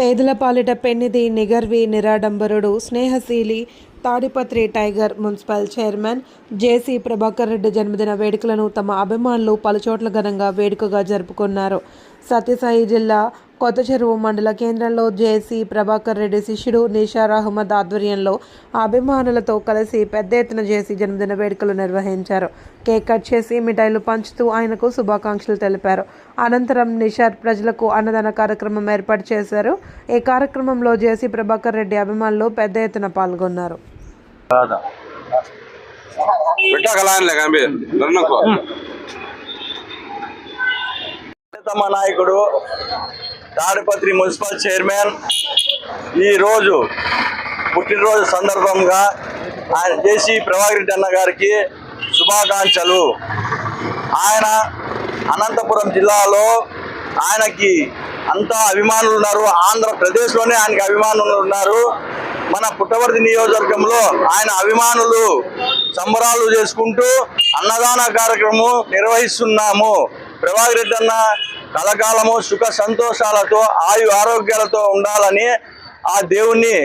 పేదల పాలిట పెన్నిది నిగర్వి నిరాడంబరుడు స్నేహశీలి Tadipatri tiger municipal chairman JC Prabhakar Reddy జన్మదిన వేడుకలను తమ అభిమానులు పలుచోట్ల ఘనంగా వేడుకగా జరుపుకున్నారు. సత్యసాయి జిల్లా కొత్త చెరువు మండల కేంద్రంలో జేసీ ప్రభాకర్ రెడ్డి శిష్యుడు నిషార్ అహ్మద్ ఆధ్వర్యంలో అభిమానులతో కలిసి పెద్ద ఎత్తున జేసీ జన్మదిన వేడుకలు నిర్వహించారు. కేక్ కట్ చేసి మిఠాయిలు పంచుతూ ఆయనకు శుభాకాంక్షలు తెలిపారు. అనంతరం నిషార్ ప్రజలకు అన్నదాన కార్యక్రమం ఏర్పాటు చేశారు. ఈ కార్యక్రమంలో జేసీ ప్రభాకర్ రెడ్డి అభిమానులు పెద్ద ఎత్తున పాల్గొన్నారు. ప్రియతమ నాయకుడు తాడిపత్రి మున్సిపల్ చైర్మన్. ఈరోజు పుట్టినరోజు సందర్భంగా ఆయన జేసీ ప్రభాకర్ రెడ్డి అన్న గారికి శుభాకాంక్షలు. ఆయన అనంతపురం జిల్లాలో ఆయనకి అంతా అభిమానులు ఉన్నారు. ఆంధ్రప్రదేశ్లోనే ఆయనకి అభిమానులు ఉన్నారు. మన పుట్టవర్తి నియోజకవర్గంలో ఆయన అభిమానులు సంబరాలు చేసుకుంటూ అన్నదాన కార్యక్రమం నిర్వహిస్తున్నాము. ప్రభాకర్ రెడ్డి అన్న కలకాలము సుఖ సంతోషాలతో ఆయు ఆరోగ్యాలతో ఉండాలని ఆ దేవుణ్ణి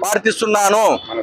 ప్రార్థిస్తున్నాను. అన్న